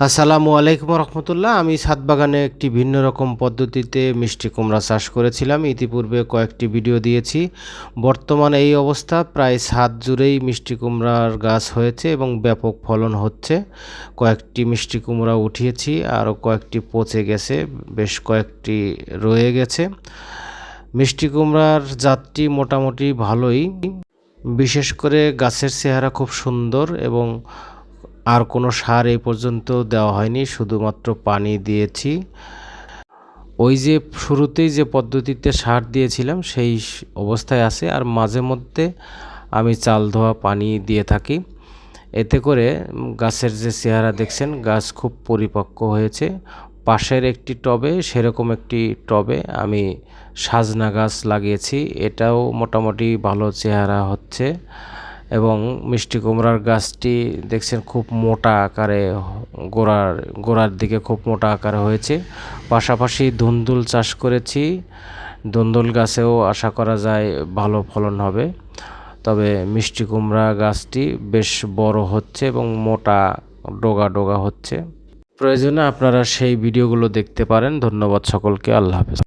আসসালামু আলাইকুম রহমতুল্লাহ। আমি ছাদ বাগানে একটি ভিন্ন রকম পদ্ধতিতে মিষ্টি কুমড়া চাষ করেছিলাম। ইতিপূর্বে কয়েকটি ভিডিও দিয়েছি। বর্তমানে এই অবস্থা, প্রায় সাত জুড়েই মিষ্টি কুমড়ার গাছ হয়েছে এবং ব্যাপক ফলন হচ্ছে। কয়েকটি মিষ্টি কুমড়া উঠিয়েছি, আরও কয়েকটি পচে গেছে, বেশ কয়েকটি রয়ে গেছে। মিষ্টি কুমড়ার জাতটি মোটামুটি ভালোই। বিশেষ করে গাছের চেহারা খুব সুন্দর এবং আর কোনো সার এই পর্যন্ত দেওয়া হয়নি, শুধুমাত্র পানি দিয়েছি। ওই যে শুরুতেই যে পদ্ধতিতে সার দিয়েছিলাম, সেই অবস্থায় আছে। আর মাঝে মধ্যে আমি চাল, ধোয়া, পানি দিয়ে থাকি। এতে করে গাছের যে চেহারা দেখছেন, গাছ খুব পরিপক্ক হয়েছে। পাশের একটি টবে, সেরকম একটি টবে আমি সাজনা গাছ লাগিয়েছি। এটাও মোটামুটি ভালো চেহারা হচ্ছে। এবং মিষ্টি কুমড়ার গাছটি দেখছেন খুব মোটা আকারে গোড়ার গোড়ার দিকে খুব মোটা আকারে হয়েছে। পাশাপাশি ধুন্দুল চাষ করেছি। ধুন্দুল গাছেও আশা করা যায় ভালো ফলন হবে। তবে মিষ্টি কুমড়া গাছটি বেশ বড় হচ্ছে এবং মোটা ডোগা ডোগা হচ্ছে। প্রয়োজনে আপনারা সেই ভিডিওগুলো দেখতে পারেন। ধন্যবাদ সকলকে। আল্লাহ হাফেজ।